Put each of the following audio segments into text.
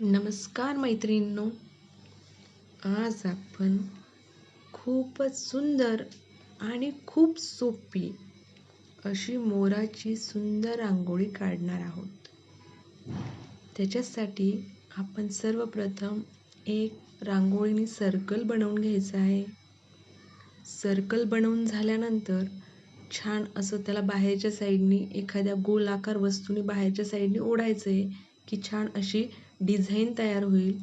नमस्कार मैत्रिणींनो. आज आपण खूपच सुंदर आणि खूप सोपी अशी मोराची सुंदर रांगोळी काढणार आहोत. त्याच्यासाठी आपण सर्वप्रथम एक रांगोळीने सर्कल बनवून घ्यायचं आहे. सर्कल बनवून झाल्यानंतर छान असं त्याला बाहेरच्या साईडनी एखाद्या गोलाकार वस्तूने बाहेरच्या साईडनी ओढायचं आहे की छान अशी डिझाईन तयार होईल.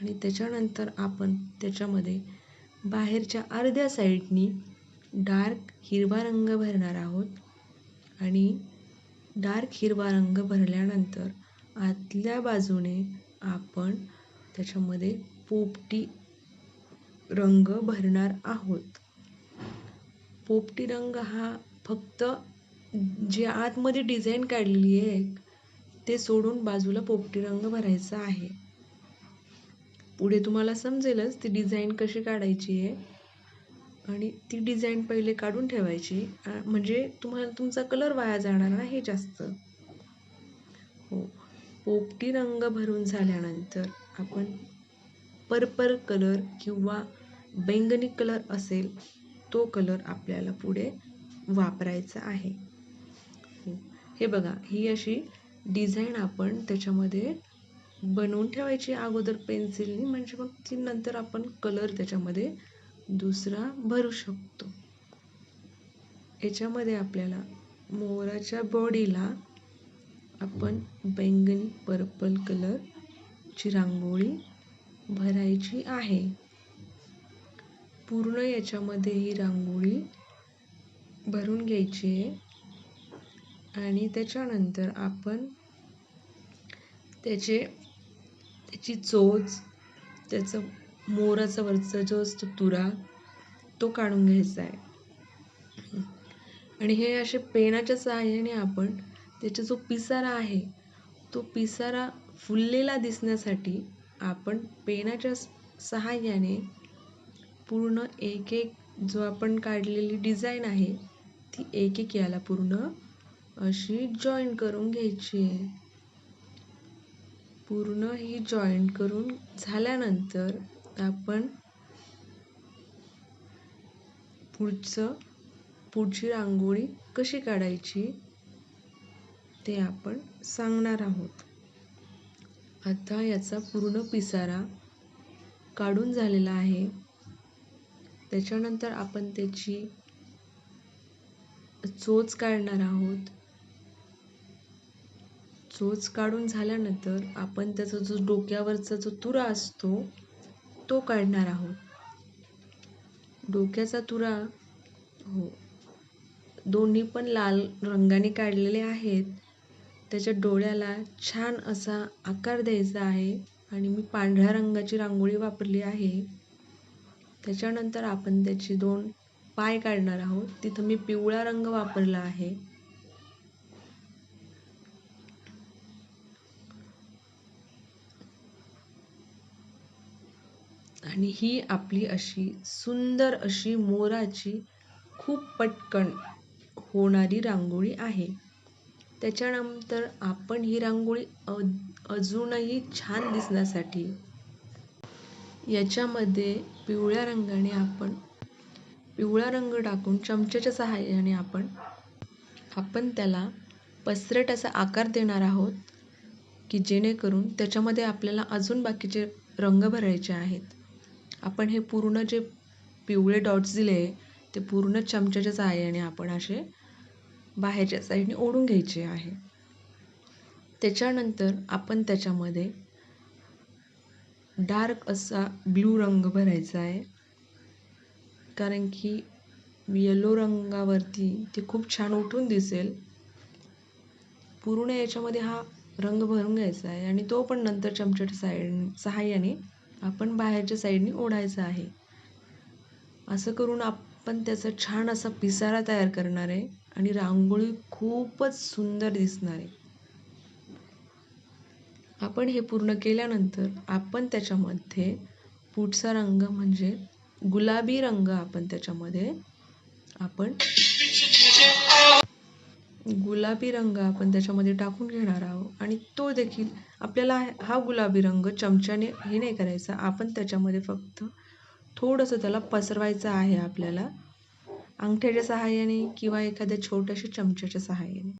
आणि त्याच्यानंतर आपण त्याच्यामध्ये बाहेरच्या अर्ध्या साईडनी डार्क हिरवा रंग भरणार आहोत. आणि डार्क हिरवा रंग भरल्यानंतर आतल्या बाजूने आपण त्याच्यामध्ये पोपटी रंग भरणार आहोत. पोपटी रंग हा फक्त जे आतमध्ये डिझाईन काढलेली आहे ते सोडून बाजूला पोपटी रंग भरायचा आहे. पुढे तुम्हाला समजेलच ती डिझाईन कशी काढायची आहे. आणि ती डिझाईन पहिले काढून ठेवायची. म्हणजे तुम्हाला तुमचा कलर वाया जाणार ना हे जास्त. हो. पोपटी रंग भरून झाल्यानंतर आपण पर्पल कलर किंवा बैंगनी कलर असेल तो कलर आपल्याला पुढे वापरायचा आहे. हो. हे बघा ही अशी डिझाईन आपण त्याच्यामध्ये बनवून ठेवायची अगोदर पेन्सिलनी म्हणजे मग ती नंतर आपण कलर त्याच्यामध्ये दुसरा भरू शकतो. याच्यामध्ये आपल्याला मोराच्या बॉडीला आपण बैंगनी पर्पल कलरची रांगोळी भरायची आहे. पूर्ण याच्यामध्ये ही रांगोळी भरून घ्यायची आहे. आणि त्याच्यानंतर आपण त्याचे त्याची चोच त्याचं मोराचा वरचा जो असतो तुरा तो काढून घ्यायचा आहे. आणि हे असे पेनाच्या सहाय्याने आपण त्याचा जो पिसारा आहे तो पिसारा फुललेला दिसण्यासाठी आपण पेनाच्या सहाय्याने पूर्ण एक एक जो आपण काढलेली डिझाईन आहे ती एक एक याला पूर्ण अशी जॉईन करून घ्यायची आहे. पूर्ण ही जॉईंट करून झाल्यानंतर आपण पुढचं पुढची रांगोळी कशी काढायची ते आपण सांगणार आहोत. आता याचा पूर्ण पिसारा काढून झालेला आहे. त्याच्यानंतर आपण त्याची चोच काढणार आहोत. चोच काढून झाल्यानंतर आपण त्याचा जो डोक्यावरचा जो तुरा असतो तो काढणार आहोत. डोक्याचा तुरा हो. दोन्ही पण लाल रंगाने काढलेले आहेत. त्याच्या डोळ्याला छान असा आकार द्यायचा आहे आणि मी पांढऱ्या रंगाची रांगोळी वापरली आहे. त्याच्यानंतर आपण त्याचे दोन पाय काढणार आहोत. तिथं मी पिवळा रंग वापरला आहे. आणि ही आपली अशी सुंदर अशी मोराची खूप पटकन होणारी रांगोळी आहे. त्याच्यानंतर आपण ही रांगोळी अजूनही छान दिसण्यासाठी याच्यामध्ये पिवळ्या रंगाने आपण पिवळा रंग टाकून चमच्याच्या सहाय्याने आपण आपण त्याला पसरट असा आकार देणार आहोत की जेणेकरून त्याच्यामध्ये आपल्याला अजून बाकीचे रंग भरायचे आहेत. आपण हे पूर्ण जे पिवळे डॉट्स दिले ते पूर्ण चमच्याच्या सहाय्याने आपण असे बाहेरच्या साईडने ओढून घ्यायचे आहे. त्याच्यानंतर आपण त्याच्यामध्ये डार्क असा ब्ल्यू रंग भरायचा आहे. कारण की येलो रंगावरती ते खूप छान उठून दिसेल. पूर्ण याच्यामध्ये हा रंग भरून घ्यायचा आहे आणि तो पण नंतर चमच्याच्या साईड सहाय्याने आपण बाहेरच्या साईडने ओढायचं आहे. असं करून आपण त्याचा छान असा पिसारा तयार करणार आहे आणि रांगोळी खूपच सुंदर दिसणार आहे. आपण हे पूर्ण केल्यानंतर आपण त्याच्यामध्ये पुढचा रंग म्हणजे गुलाबी रंग आपण त्याच्यामध्ये आपण गुलाबी रंग आपण त्याच्यामध्ये टाकून घेणार आहोत. आणि तो देखील आपल्याला हा गुलाबी रंग चमच्याने हे नाही करायचा. आपण त्याच्यामध्ये फक्त थोडंसं त्याला पसरवायचं आहे आपल्याला. अंगठ्याच्या सहाय्याने किंवा एखाद्या छोट्याशा चमच्याच्या सहाय्याने.